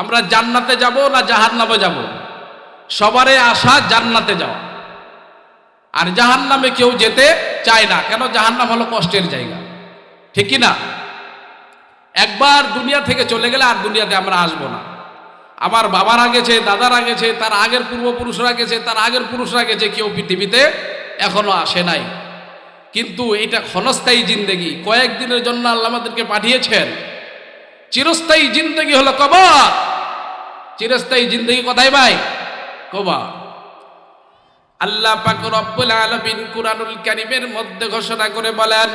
আমরা জান্নাতে যাব না জাহান্নামে যাব? সবারে আশা জান্নাতে যাওয়া। আর জাহান্নামে কেউ যেতে চায় না, কেন জাহান্নাম হলো কষ্টের জায়গা। ঠিক কি না? একবার দুনিয়া থেকে চলে গেলে আর দুনিয়াতে আমরা আসব না। আমার বাবারা গেছে, দাদারা গেছে, তার আগের পূর্বপুরুষরা গেছে, তার আগের পুরুষরা গেছে, কেউ পৃথিবীতে এখনও আসে নাই। কিন্তু এটা ক্ষণস্থায়ী জিন্দেগি। কয়েকদিনের জন্য আল্লাহ আমাদেরকে পাঠিয়েছেন। চিরস্থায়ী জিন্দগি হলো কবর। চিরস্থায়ী জিন্দেগি কোথায় ভাই? কবর। আল্লাহ পাক রব্বুল আলামিন কুরআনুল কারীমের মধ্যে ঘোষণা করে বলেন,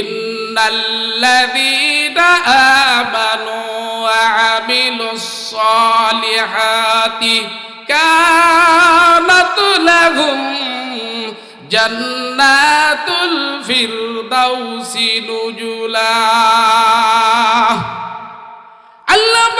ইন্নাল্লাযীনা আমানু ওয়া আমিলুস সালিহাতি কানাত লাহুম জান্নাতুল ফিরদাউসি নুজুলা।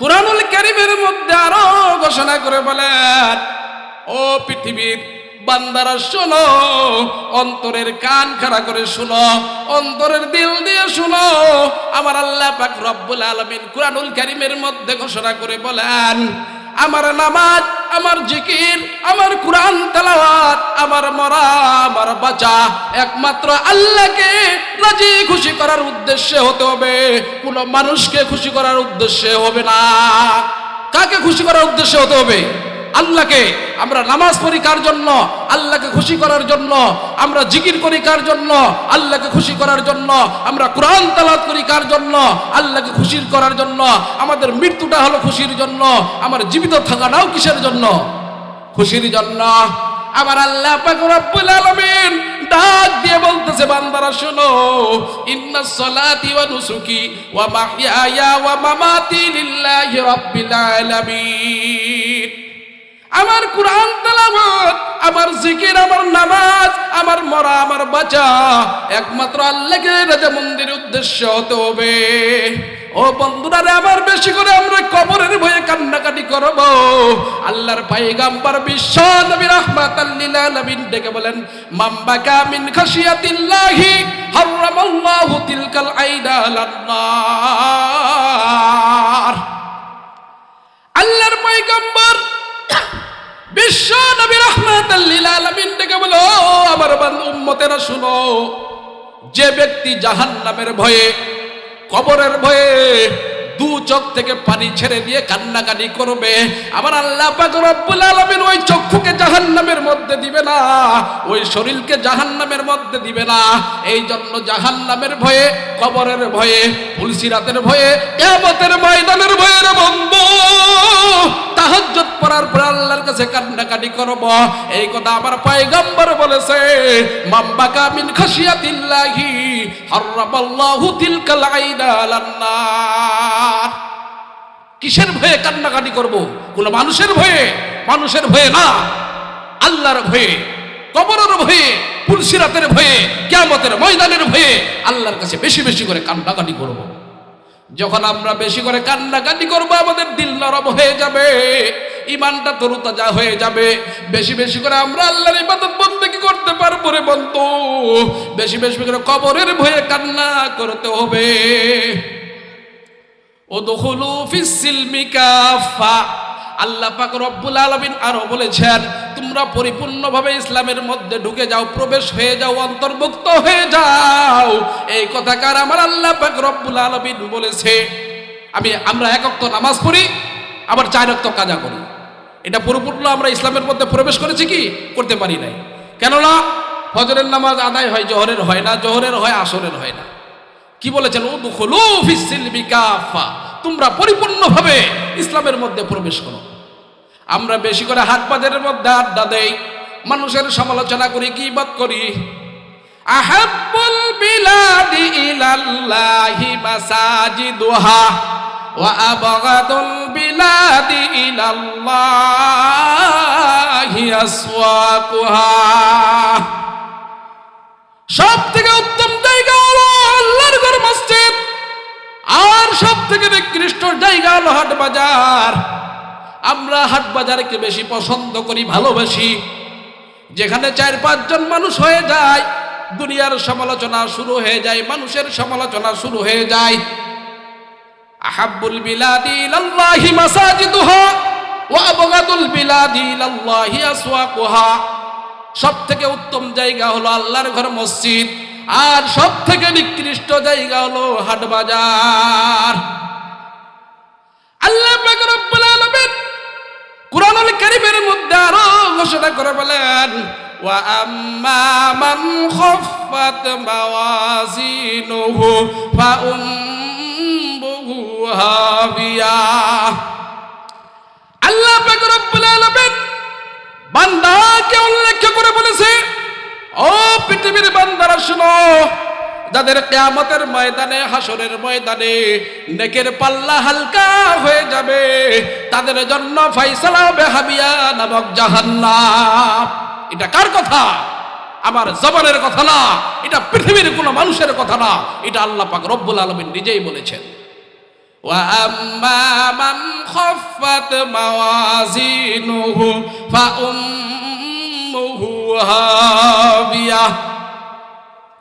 কুরআনুল কারীমের মধ্যে আরও ঘোষণা করে বলেন, ও পৃথিবীর বান্দারা, শোনো, অন্তরের কান খাড়া করে শোনো, অন্তরের দিল দিয়ে শোনো। আমার আল্লাহ পাক রব্বুল আলমিন কোরআনুল কারিমের মধ্যে ঘোষণা করে বলেন আমার নামাজ, আমার জিকির, আমার কোরআন তেলাওয়াত, আমার মরা, আমার বাঁচা। একমাত্র আল্লাহকে রাজি খুশি করার উদ্দেশ্যে হতে হবে। কোনো মানুষকে খুশি করার উদ্দেশ্যে হবে না। কাকে খুশি করার উদ্দেশ্যে হতে হবে? আল্লাহকে আমরা নামাজ পড়ি কার জন্য? আল্লাহকে খুশি করার জন্য। আমরা জিকির করি কার জন্য? আল্লাহকে খুশি করার জন্য। আমরা কোরআন তালাত করি কার জন্য? আল্লাহকে খুশি করার জন্য। আমাদের মৃত্যুটা হলো খুশির জন্য। আমার জীবিত থাকাটাও কিসের জন্য? খুশির জন্য। আমার আল্লাহ রব্বুল আলামিন ডাক দিয়ে বলতেছে, বান্দারা শোনো ইন্না সলাতি ওয়া নুসুকি ওয়া মাহইয়ায়া ওয়া মামাতি লিল্লাহি রাব্বিল আলামিন। আমার কোরআন তেলাওয়াত, আমার জিকির, আমার নামাজ, আমার মরা, আমার বাঁচা, একমাত্র আল্লাহকে রাজা মন্দির উদ্দেশ্য হতে হবে। ও বন্ধুরা রে, আমার বেশি করে আমরা কবরের ভয়ে কান্নাকাটি করব। আল্লাহর পাইগাম্বার বিশ্ব নবী রাহমাতাল লিল আলামিন ডেকে বলেন, মাম্বাকা মিন খাশিয়াতিল্লাহি হারামাল্লাহু তিলকাল লান্নার আল্লাহর পাইগাম্বার বিশ্ব নবী রহমাতাল্লিল ডেকে বলো আমার বান্ধব উম্মতেরা শুনো, যে ব্যক্তি জাহান্নামের ভয়ে, কবরের ভয়ে দু চোখ থেকে পানি ছেড়ে দিয়ে কান্নাকাটি করবে আল্লাহ ওই চক্ষুকে জাহান্নামের মধ্যে দিবে না, ওই শরীরকে জাহান্নামের মধ্যে দিবে না। এই জন্য জাহান্নামের ভয়ে, কবরের ভয়ে পুলসিরাতের ভয়ে ময়দানের ভয়ে রে কান্নাকাটি করব। এই কথা আমার পয়গম্বর বলেছে মাম্বাকা মিন খাশিয়াতিল্লাহি হারামাল্লাহু তিলকাল আইনা লান্নার কিসের ভয়ে কান্নাকাটি করব? কোন মানুষের ভয়ে? মানুষের ভয়ে না। আল্লাহর ভয়ে, কবরের ভয়ে, পুলসিরাতের ভয়ে, কিয়ামতের ময়দানের ভয়ে আল্লাহর কাছে বেশি বেশি করে কান্নাকাটি করব। যখন আমরা বেশি করে কান্নাকাটি করব, আমাদের দিল নরম হয়ে যাবে ইমানটা তরুতাজা হয়ে যাবে। বেশি বেশি করে আমরা আল্লাহর ইবাদত বন্দেগি করতে পারব রে বন্ধু? বেশি বেশি করে কবরের ভয়ে কান্না করতে হবে। ও দখলু ফিসিলমি কাফা আল্লাহ পাক রব্বুল আলামিন আরও বলেছেন তোমরা পরিপূর্ণভাবে ইসলামের মধ্যে ঢুকে যাও, প্রবেশ হয়ে যাও, অন্তর্ভুক্ত হয়ে যাও। এই কথাকার আমার আল্লাহ পাক রব্বুল আলামিন বলেছে, আমি, আমরা একক্ত নামাজ পড়ি, আবার চার রক্ত কাজা করি। এটা পরিপূর্ণ আমরা ইসলামের মধ্যে প্রবেশ করেছি কি? করতে পারি নাই। কেননা, ফজরের নামাজ আদায় হয়, জোহরের হয় না, জোহরের হয়, আসরের হয় না। কি বলেছেন? ও কাফা। তোমরা পরিপূর্ণভাবে ইসলামের মধ্যে প্রবেশ করো। আমরা বেশি করে হাট বাজারের মধ্যে আড্ডা দেই, মানুষের সমালোচনা করি করি। বিলাদি ইলাল্লাহি আসওয়াকুহা। সব থেকে উত্তম জায়গা হলো আল্লাহর ঘর মসজিদ, আর সব থেকে নিকৃষ্ট জায়গা হলো হাট বাজার। আমরা হাট বাজারকে বেশি পছন্দ করি, ভালোবাসি। যেখানে চার, পাঁচজন মানুষ হয়ে যায়, দুনিয়ার সমালোচনা শুরু হয়ে যায়, মানুষের সমালোচনা শুরু হয়ে যায়। আহাব্বুল বিলাদি ইলাল্লাহি মাসাজিদুহা ওয়া আবগাদুল বিলাদি ইলাল্লাহি আসওয়াকুহা। সব থেকে উত্তম জায়গা হলো আল্লাহর ঘর মসজিদ, আর সব থেকে নিকৃষ্ট জায়গা হলো হাট বাজার। কুরআনুল কারীমের মধ্যে আরও ঘোষণা করে বলেন মান খাফফাত মাওয়াজিনুহু ফা উম্মুহু হাবিয়া। আল্লাহ পাক রব্বুল আলামিন বান্দাকে উল্লেখ করে বলেছে, ও পৃথিবীর বান্দারা, শুনো যাদের কেয়ামতের ময়দানে হাসরের ময়দানে নেকের পাল্লা হালকা হয়ে যাবে তাদের জন্য ফাইসালা হবে হাবিয়া নামক জাহান্নাম এটা কার কথা আমার জবানের কথা না এটা পৃথিবীর কোনো মানুষের কথা না এটা আল্লাহ পাক রব্বুল আলমিন নিজেই বলেছেন وأما من خفت موازينه فأمه هاوية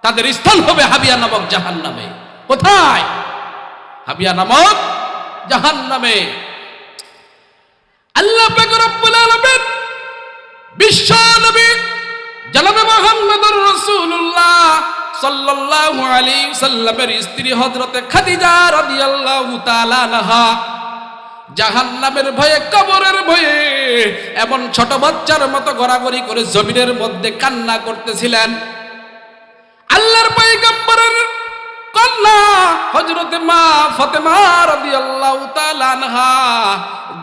তাদের স্থান হবে হাবিয়া নামক জাহান নামে কোথায়? হাবিয়া নামক জাহান নামে আল্লাহ বিশ্ব নবী জনাবে মুহাম্মদুর রাসূলুল্লাহ সাল্লাল্লাহু আলাইহি সাল্লামের স্ত্রী হযরতে খাদিজা রাদিয়াল্লাহু তাআলা আনহা জাহান্নামের ভয়ে, কবরের ভয়ে এমন ছোট বাচ্চার মতো গড়াগড়ি করে জমিনের মধ্যে কান্না করতেছিলেন। হযরতে মা ফাতেমা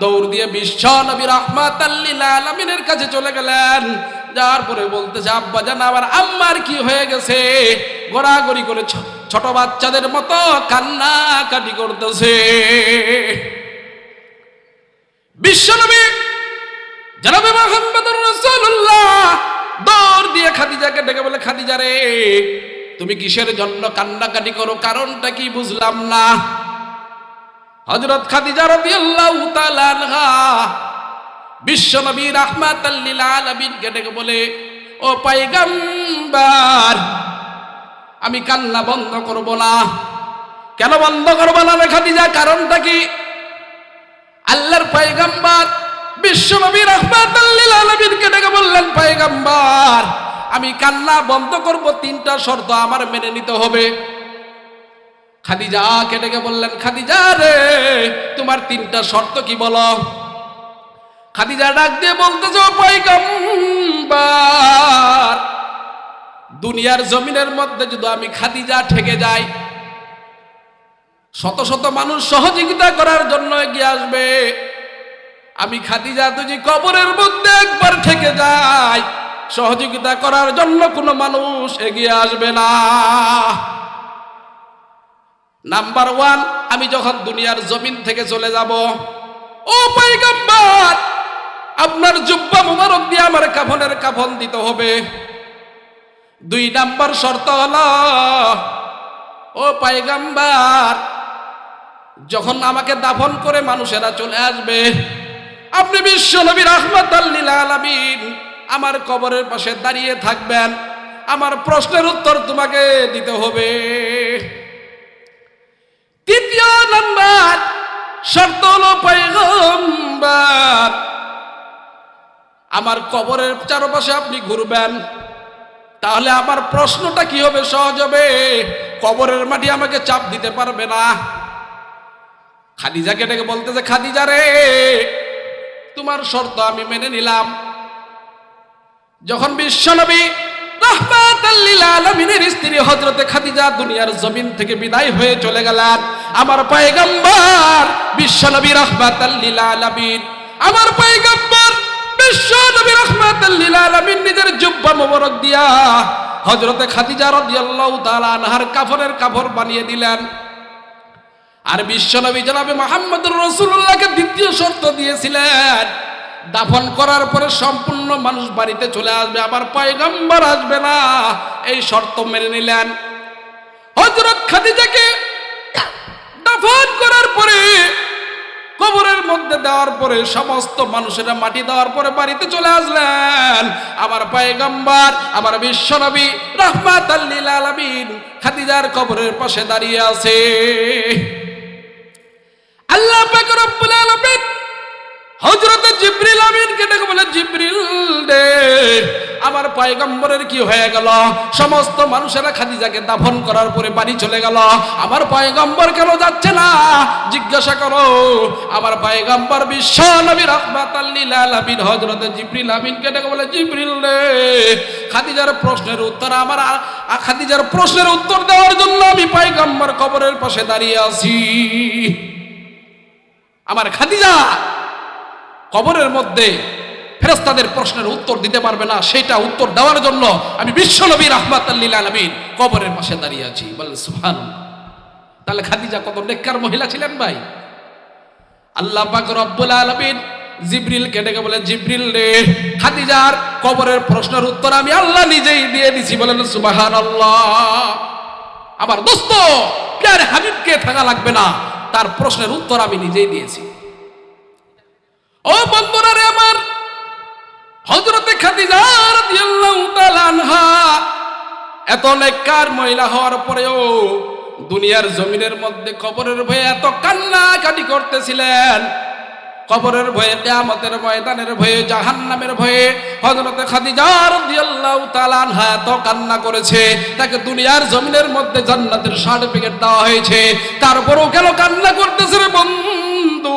দৌড় দিয়ে বিশ্ব কাছে চলে গেলেন। পরে আব্বা জান আম্মার কি হয়ে গেছে? করে ছোট বাচ্চাদের মতো কান্না কাটি করতেছে বিশ্বনবী জনাবে মোহাম্মদুর রাসূলুল্লাহ, দৌড় দিয়ে খাদিজাকে ডেকে বলে, খাদিজা রে তুমি কিসের জন্য কান্নাকাটি করো? কারণটা কি বুঝলাম না। হযরত খাদিজা রাদিয়াল্লাহু তাআলা আনহা বিশ্বনবী রাহমাতাল লিল আলামিনকে ডেকে বলে, ও পয়গম্বর, আমি কান্না বন্ধ করব না। কেন বন্ধ করব না খাদিজা? কারণটা কি? আল্লাহর পয়গম্বর বিশ্বনবী রাহমাতাল্লিল আলামিনকে ডেকে বললেন, পয়গম্বর আমি কান্না বন্ধ করব, তিনটা শর্ত আমার মেনে নিতে হবে। খাদিজাকে ডেকে বললেন, খাদিজা রে, তোমার তিনটা শর্ত কি বলো? খাদিজা ডাক দিয়ে বলতেছো পয়গম্বর, দুনিয়ার জমিনের মধ্যে যদি আমি খাদিজা ঠেকে যাই, শত শত মানুষ সহযোগিতা করার জন্য এগিয়ে আসবে। আমি খাদিজা তুজি কবরের মধ্যে একবার থেকে যাই সহযোগিতা করার জন্য কোনো মানুষ এগিয়ে আসবে না। নাম্বার ওয়ান আমি যখন দুনিয়ার জমিন থেকে চলে যাব, ও পয়গম্বর, আপনার জুব্বা মুবারক দিয়ে আমার কাফনের কাফন দিতে হবে। দুই নাম্বার শর্ত হলো, ও পাইগাম্বার যখন আমাকে দাফন করে মানুষেরা চলে আসবে, আপনি বিশ্ব নবী রহমত আলামিন আমার কবরের পাশে দাঁড়িয়ে থাকবেন। আমার প্রশ্নের উত্তর তোমাকে দিতে হবে। তৃতীয় নাম্বার শর্ত হলো আমার কবরের চারপাশে আপনি ঘুরবেন। তাহলে আমার প্রশ্নটা কি হবে? সহজ হবে। কবরের মাটি আমাকে চাপ দিতে পারবে না। খাদিজাকে ডেকে বলতেছে, খাদিজা রে, তোমার শর্ত আমি মেনে নিলাম। যখন বিশ্বনবী খাদিজা দুনিয়ার জমিন থেকে হয়ে চলে গেলেন। আমার পয়গম্বর বিশ্বনবী আলামিন। আমার পয়গম্বর বিশ্ব নবী রহমাতুল্লিল আলামিন নিজের জুব্বা দিয়া হযরতে খাদিজা রাদিয়াল্লাহু কাপড় বানিয়ে দিলেন। আর বিশ্বনবী জনাবে মোহাম্মদুর রসুল্লাহকে দ্বিতীয় শর্ত দিয়েছিলেন। দাফন করার পরে সম্পূর্ণ মানুষ বাড়িতে চলে আসবে আবার পয়গম্বর আসবে না। এই শর্ত মেনে নিলেন। হজরত খাদিজাকে দাফন করার পরে, কবরের মধ্যে দেওয়ার পরে, সমস্ত মানুষেরা মাটি দেওয়ার পরে বাড়িতে চলে আসলেন। আমার পয়গম্বর, আমার বিশ্বনবী রহমাত আলামিন খাদিজার কবরের পাশে দাঁড়িয়ে আছে। আল্লাহ পাক রব্বুল আলামিন হযরত জিবরিল আমিনকে ডেকে বলে, জিবরিল দে, আমার পয়গম্বরের কি হয়ে গেল? সমস্ত মানুষেরা খাদিজাকে দাফন করার পরে বাড়ি চলে গেল। আমার পয়গম্বর কেন যাচ্ছে না? জিজ্ঞাসা করো। আমার পয়গম্বর বিশ্ব নবী রাহমাতাল লিল আলামিন হযরত জিবরিল আমিনকে ডেকে বলে, জিবরিল রে খাদিজার প্রশ্নের উত্তর আমার খাদিজার প্রশ্নের উত্তর দেওয়ার জন্য আমি পয়গম্বর কবরের পাশে দাঁড়িয়ে আছি। আমার খাদিজা কবরের মধ্যে ফেরেস্তাদের প্রশ্নের উত্তর দিতে পারবে না সেটা উত্তর দেওয়ার জন্য আমি বিশ্বনবী রহমাত আলমিন কবরের পাশে দাঁড়িয়ে আছি। বলে সুহান তাহলে খাদিজা কত নেককার মহিলা ছিলেন ভাই? আল্লাহ পাক রব্বুল আলামিন জিব্রিল কে ডেকে বলে জিব্রিল রে, খাদিজার কবরের প্রশ্নের উত্তর আমি আল্লাহ নিজেই দিয়ে দিছি। বলেন সুবাহান আল্লাহ আমার দোস্ত প্যার হাবিবকে থাকা লাগবে না, তার প্রশ্নের উত্তর আমি নিজেই দিয়েছি। আমার। হযরতে খাদিজা এত নেককার মহিলা হওয়ার পরেও দুনিয়ার জমিনের মধ্যে কবরের ভয়ে এত কান্নাকাটি করতেছিলেন। কবরের ভয়ে, কিয়ামতের ময়দানের ভয়ে, জাহান্নামের ভয়ে হযরতে খাদিজা রাদিয়াল্লাহু তাআলা আনহা এত কান্না করেছে। তাকে দুনিয়ার জমিনের মধ্যে জান্নাতের সার্টিফিকেট দেওয়া হয়েছে। তারপরেও কেন কান্না করতেছে রে বন্ধু?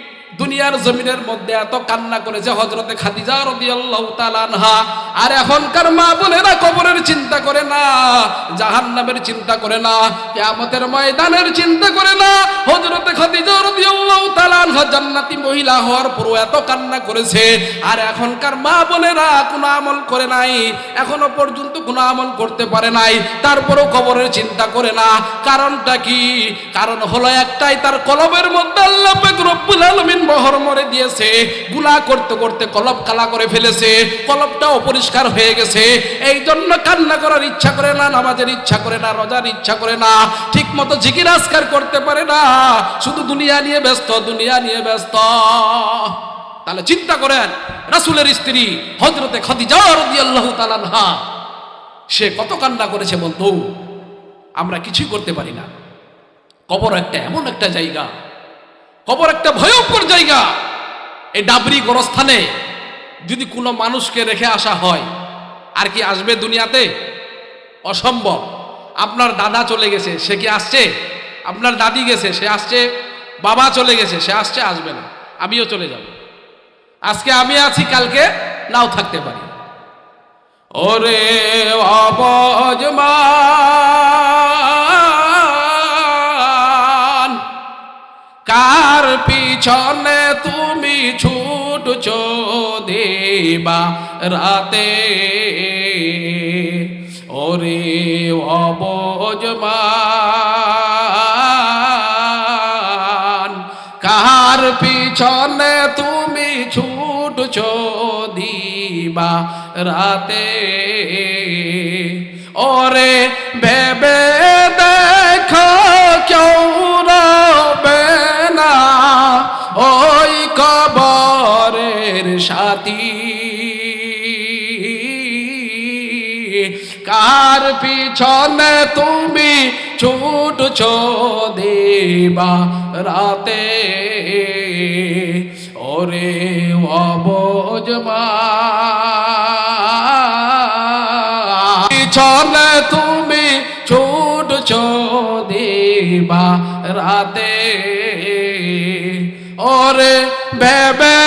দুনিয়ার জমিনের মধ্যে এত কান্না করেছে হজরতে খাদিজা রাদিয়াল্লাহু তাআলা আনহা। আর এখনকার মা বোনেরা কবরের চিন্তা করে না, জাহান্নামের চিন্তা করে না, কিয়ামতের ময়দানের চিন্তা করে না। হজরতে খাদিজা রাদিয়াল্লাহু তাআলা আনহা জান্নাতি মহিলা হওয়ার পরও এত কান্না করেছে। আর এখনকার মা বোনেরা কোনো আমল করে নাই, এখনও পর্যন্ত কোনো আমল করতে পারে নাই, তারপরেও কবরের চিন্তা করে না। কারণটা কি? কারণ হলো একটাই, তার কলবের মধ্যে আল্লাহ রব্বুল আলামিন মোহর মরে দিয়েছে গুনাহ করতে করতে কলব কালা করে ফেলেছে কলবটা অপরিষ্কার হয়ে গেছে। এই জন্য কান্না করার ইচ্ছা করে না, নামাজের ইচ্ছা করে না, রোজার ইচ্ছা করে না ঠিক মতো জিকির করতে পারে না। শুধু দুনিয়া নিয়ে ব্যস্ত, দুনিয়া নিয়ে ব্যস্ত। তাহলে চিন্তা করেন, রাসূলের স্ত্রী হযরতে খাদিজা তাআলা সে কত কান্না করেছে বন্ধু? আমরা কিছুই করতে পারি না। কবর একটা এমন একটা জায়গা কবর একটা ভয়ঙ্কর জায়গা। এই ডাবরি গোরস্থানে যদি কোনো মানুষকে রেখে আসা হয়, আর কি আসবে দুনিয়াতে? অসম্ভব। আপনার দাদা চলে গেছে, সে কি আসছে? আপনার দাদি গেছে, সে আসছে? বাবা চলে গেছে, সে আসছে, আসবে না। আমিও চলে যাব। আজকে আমি আছি, কালকে নাও থাকতে পারি। ওরে অবজমান কার পিছনে তুমি ছুটছ দেবা রাতে? ওরে অবজমান কার পিছনে তুমি ছুটছ দিবা রাতে? ওরে ভেবে কার পিছনে তুমি ছুটছ দেবা রাতে। ওরে অবজমা পিছনে তুমি ছুটছ দেবা রাতে। ওরে ভেবে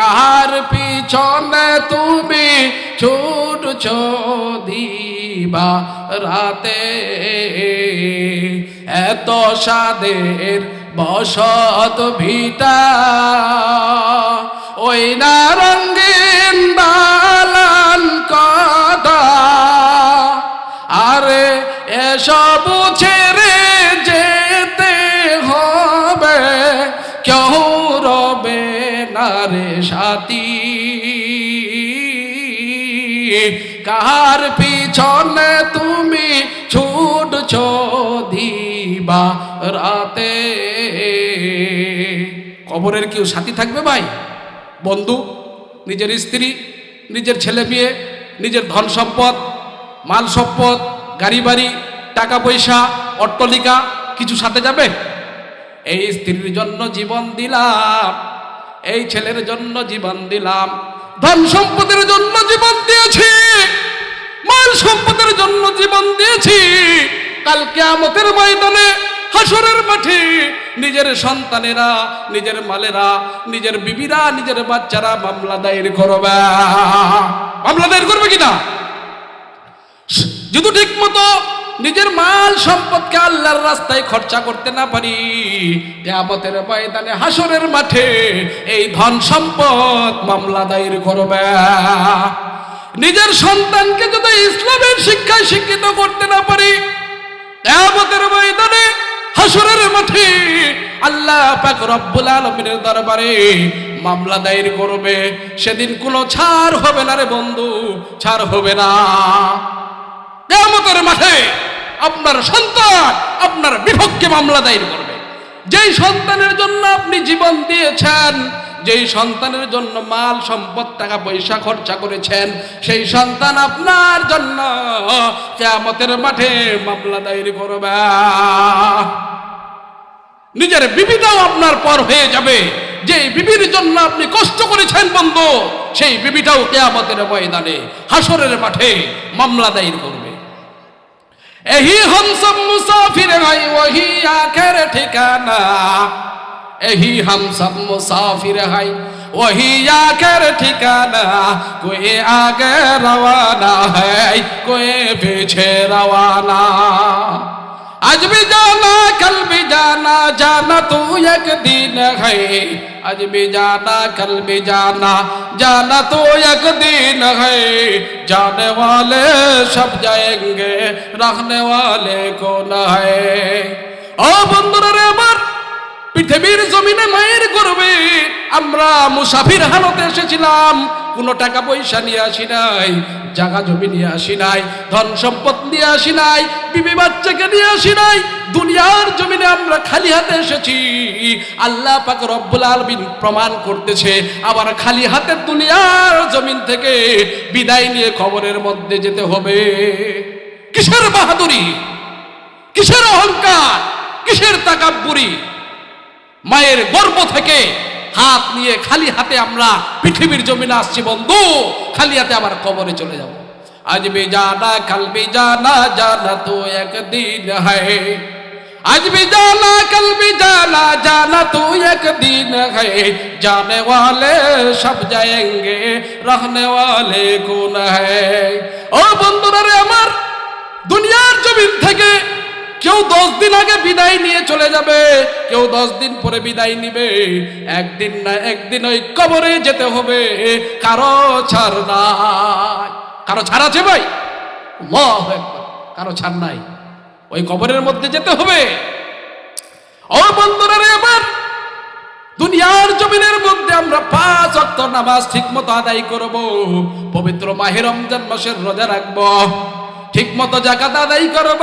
কার পিছনে তুমি ছুটছ দিবা রাতে। এত সাদের বসত ভিটা, ওই না রঙ্গিন বালান কথা আরে এসব ছেড়ে সাথী। কার পিছনে তুমি ছুটছ দিবা রাতে? কবরের কেউ সাথী থাকবে ভাই? বন্ধু, নিজের স্ত্রী, নিজের ছেলে মেয়ে, নিজের ধন সম্পদ, মাল সম্পদ, গাড়ি বাড়ি, টাকা পয়সা, অট্টলিকা, কিছু সাথে যাবে? এই স্ত্রীর জন্য জীবন দিলাম। এই ছেলের জন্য জীবন দিলাম। ধন সম্পদের জন্য জীবন দিয়েছি। মাল সম্পদের জন্য জীবন দিয়েছি। কাল কেয়ামতের ময়দানে হাসরের মাঠে নিজের সন্তানেরা, নিজের মালেরা, নিজের বিবিরা, নিজের বাচ্চারা মামলা দায়ের করবে। মামলা দায়ের করবে কিনা? যদি ঠিক মতো নিজের মাল সম্পদকে আল্লাহর রাস্তায় খরচা করতে না পারি। কেয়ামতের ময়দানে হাসরের মাঠে এই ধন সম্পদ মামলা দায়ের করবে। নিজের সন্তানকে যদি ইসলামের শিক্ষায় শিক্ষিত করতে না পারি, কেয়ামতের ময়দানে হাসরের মাঠে আল্লাহ পাক রব্বুল আলমিনের দরবারে মামলা দায়ের করবে। সেদিন কোনো ছাড় হবে না রে বন্ধু, ছাড় হবে না। কেয়ামতের মাঠে আপনার সন্তান আপনার বিপক্ষে মামলা দায়ের করবে। যেই সন্তানের জন্য আপনি জীবন দিয়েছেন, যেই সন্তানের জন্য মাল, সম্পদ, টাকা, পয়সা, খরচা করেছেন, সেই সন্তান আপনার জন্য কেয়ামতের মাঠে মামলা দায়ের করবে। নিজের বিবিধাও আপনার পর হয়ে যাবে। যে বিবির জন্য আপনি কষ্ট করেছেন বন্ধু, সেই বিবিটাও কেয়ামতের ময়দানে হাসরের মাঠে মামলা দায়ের করবে। یہی ہم سب مسافر ہیں وہی آ کر ٹھکانا یہی ہم سب مسافر ہیں وہی آ کر ٹھکانا کوئی آگے روانہ ہے کوئی پیچھے روانہ آج بھی جانا کل بھی جانا جانا تو ایک دن ہے आज भी जाना कल भी जाना जाना तो एक दिन है, जाने वाले सब जाएँगे, रहने वाले कौन है? ओ बंदर रे, मर। পৃথিবীর জমিনে মায়ের করবে আমরা মুসাফির হালতে এসেছিলাম। কোনো টাকা পয়সা নিয়ে আসি নাই জায়গা জমি নিয়ে আসি নাই, ধন সম্পদ নিয়ে আসি নাই, বিবি বাচ্চাকে নিয়ে আসি নাই, দুনিয়ার জমিনে আমরা খালি হাতে এসেছি। আল্লাহ পাক রব্বুল আলমিন প্রমাণ করতেছে, আবার খালি হাতে দুনিয়ার জমিন থেকে বিদায় নিয়ে খবরের মধ্যে যেতে হবে। কিসের বাহাদুরি? কিসের অহংকার? কিসের তাকাব্বুরি? মায়ের গর্ব থেকে হাত নিয়ে খালি হাতে আমরা পৃথিবীর জমিনে আসছি বন্ধু খালি হাতে আবার কবরে চলে যাব আজ भी जाना कल भी जाना जाना तो एक दिन है आज भी जाना कल भी जाना जाना तो एक दिन है जाने वाले सब जाएंगे रहने वाले कौन है ও বন্ধুরা রে আমার দুনিয়ার জমিন থেকে কেউ দশ দিন আগে বিদায় নিয়ে চলে যাবে, কেউ দশ দিন পরে বিদায় নিবে। একদিন না একদিন ওই কবরে যেতে হবে, কারও ছাড় নাই। কারও ছাড় আছে ভাই। কারও ছাড় নাই। ওই কবরের মধ্যে যেতে হবে। ও বন্ধুরা রে আমার, দুনিয়ার জমিনের মধ্যে আমরা পাঁচ অক্ত নামাজ ঠিক মতো আদায় করব, পবিত্র মাহে রমজান মাসের রোজা রাখব। ঠিক মতো জাকাত আদায় করব।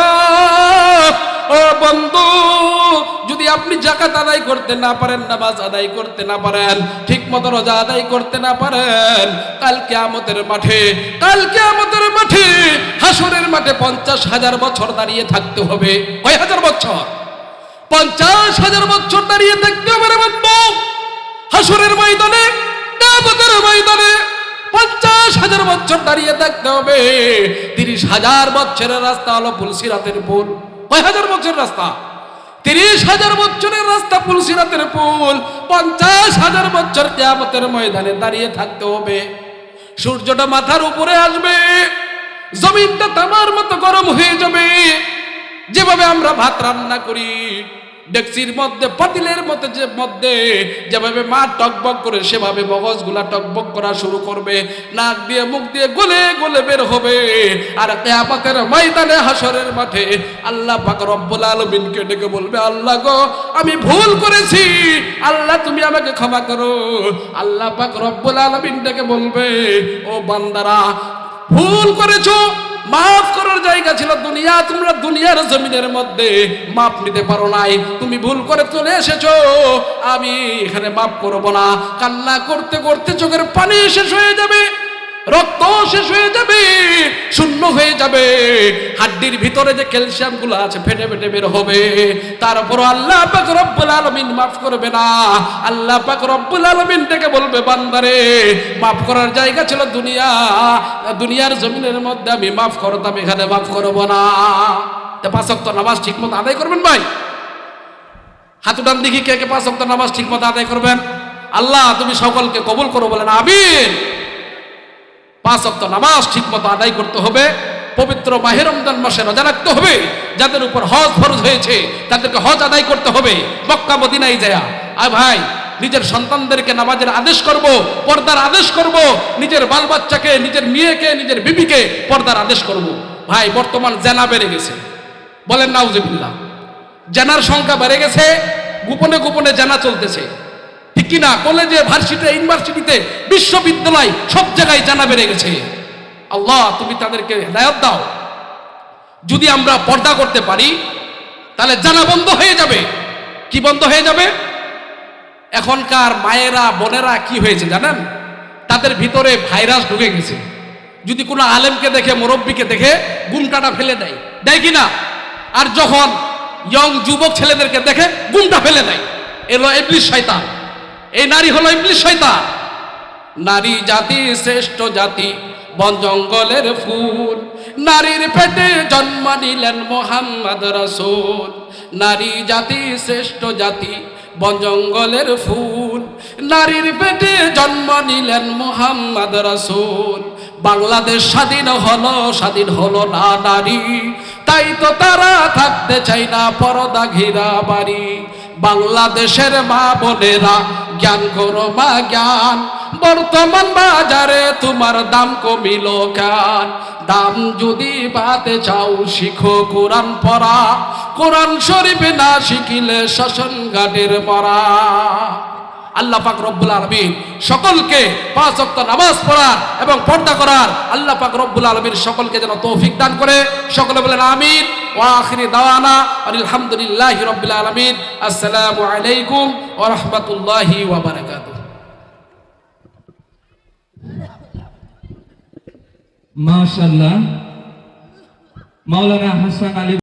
ও বন্ধু, যদি আপনি জাকাত আদায় করতে না পারেন, নামাজ আদায় করতে না পারেন ঠিক মতো রোজা আদায় করতে না পারেন কালকে আমতের মাঠে কালকে আমতের মাঠে, হাসরের মাঠে পঞ্চাশ হাজার বছর দাঁড়িয়ে থাকতে হবে। কয় হাজার বছর? পঞ্চাশ হাজার বছর দাঁড়িয়ে থাকতে হবে রে বন্ধু। হাসুরের ময়দানে পঞ্চাশ হাজার বছর দাঁড়িয়ে থাকতে হবে। তিরিশ হাজার বছরের রাস্তা হলো পুলসিরাতের পুল। কয় হাজার বছরের রাস্তা? তিরিশ হাজার বছরের রাস্তা পুল সিরাতের পুল। পঞ্চাশ হাজার বছর কেয়ামতের ময়দানে দাঁড়িয়ে থাকতে হবে। সূর্যটা মাথার উপরে আসবে। জমিনটা তামার মতো গরম হয়ে যাবে। যেভাবে আমরা ভাত রান্না করি ডেকচির মধ্যে, পাতিলের মধ্যে যে মধ্যে যেভাবে মা টকবক করে, সেভাবে মগজগুলা টকবক করা শুরু করবে। নাক দিয়ে, মুখ দিয়ে গলে গলে বের হবে। আর কেয়ামতের ময়দানে হাসরের মাঠে আল্লাহ পাক রব্বুল আলমিনকে ডেকে বলবে, আল্লাহ গো, আমি ভুল করেছি। আল্লাহ, তুমি আমাকে ক্ষমা করো। আল্লাহ পাক রব্বুল আলমিন ডেকে বলবে, ও বান্দারা, ভুল করেছ। মাফ করার জায়গা ছিল দুনিয়া, তোমরা দুনিয়ার জমিনের মধ্যে মাপ নিতে পারো নাই। তুমি ভুল করে চলে এসেছ, আমি এখানে মাফ করব না। কান্না করতে করতে চোখের পানি শেষ হয়ে যাবে। রক্ত শেষ হয়ে যাবে, শূন্য হয়ে যাবে। হাড্ডির ভিতরে যে ক্যালসিয়ামগুলো আছে, ফেটে ফেটে বের হবে। তারপর আল্লাহ পাক রব্বুল আলামিন মাফ করবে না। আল্লাহ পাক রব্বুল আলামিন থেকে বলবে, বান্দারে, মাফ করার জায়গা ছিল দুনিয়া। দুনিয়ার জমিনের মধ্যে আমি মাফ করতাম, এখানে মাফ করব না। তা পাঁচ ওয়াক্ত নামাজ ঠিক মতো আদায় করবেন ভাই? হাত উঠান দেখি কে কে পাঁচ ওয়াক্ত নামাজ ঠিক মতো আদায় করবেন? আল্লাহ, তুমি সকলকে কবুল করো, বলেন, আমিন। পাঁচ অক্ত নামাজ ঠিক মতো আদায় করতে হবে। পবিত্র মাহে রমজান মাসে রোজা রাখতে হবে। যাদের উপর হজ ফরজ হয়েছে, তাদেরকে হজ আদায় করতে হবে। মক্কা, মদিনায় যায়। আর ভাই, নিজের সন্তানদেরকে নামাজের আদেশ করব, পর্দার আদেশ করব, নিজের বাল বাচ্চাকে নিজের মেয়েকে, নিজের বিবিকে পর্দার আদেশ করব। ভাই, বর্তমান জেনা বেড়ে গেছে। বলেন, নাউজিবিল্লাহ। জেনার সংখ্যা বেড়ে গেছে, গোপনে গোপনে জেনা চলতেছে। কিনা কলেজে, ভার্সিটিতে, ইউনিভার্সিটিতে, বিশ্ববিদ্যালয় সব জায়গায় জানা বেড়ে গেছে। আল্লাহ, তুমি তাদেরকে হেদায়ত দাও। যদি আমরা পর্দা করতে পারি, তাহলে জানা বন্ধ হয়ে যাবে। কি বন্ধ হয়ে যাবে? এখনকার মায়েরা, বোনেরা কি হয়েছে জানেন? তাদের ভিতরে ভাইরাস ঢুকে গেছে। যদি কোনো আলেমকে দেখে, মুরব্বীকে দেখে গুমটাটা ফেলে দেয় দেয় কি না আর যখন ইয়ং যুবক ছেলেদেরকে দেখে গুমটা ফেলে দেয়। এলো ইবলিশ শয়তান। এই নারী হলো ইবলিশ শয়তান। নারী জাতি শ্রেষ্ঠ জাতি, বন জঙ্গলের ফুল। নারীর পেটে জন্ম নিলেন মোহাম্মদ রসুল। নারী জাতি শ্রেষ্ঠ জাতি, বন জঙ্গলের ফুল। নারীর পেটে জন্ম নিলেন মোহাম্মদ রসুল। বাংলাদেশ স্বাধীন হলো স্বাধীন হলো না নারী। তাই তো তারা থাকতে চাই না পরদা ঘিরা বাড়ি। বাংলাদেশের মা বোনেরা, জ্ঞান করো মা জ্ঞান। বর্তমান বাজারে তোমার দাম কমিল কেন? দাম যদি পাতে চাও, শিখো কোরআন পড়া। কোরআন শরীফ না শিখিলে শাসন ঘাটের মরা। আল্লাহ পাক রব্বুল আলমিন সকলকে পাঁচ ওয়াক্ত নামাজ পড়ার এবং পর্দা করার আল্লাহ পাক রব্বুল আলমিন সকলকে যেন তৌফিক দান করে। সকলে বলেন আমিন। ওয়া আখিরি দাওয়ানা আলহামদুলিল্লাহি রাব্বিল আলামিন। আসসালামু আলাইকুম ওয়া রাহমাতুল্লাহি মাশাল্লাহ মাওলানা হাসান আলী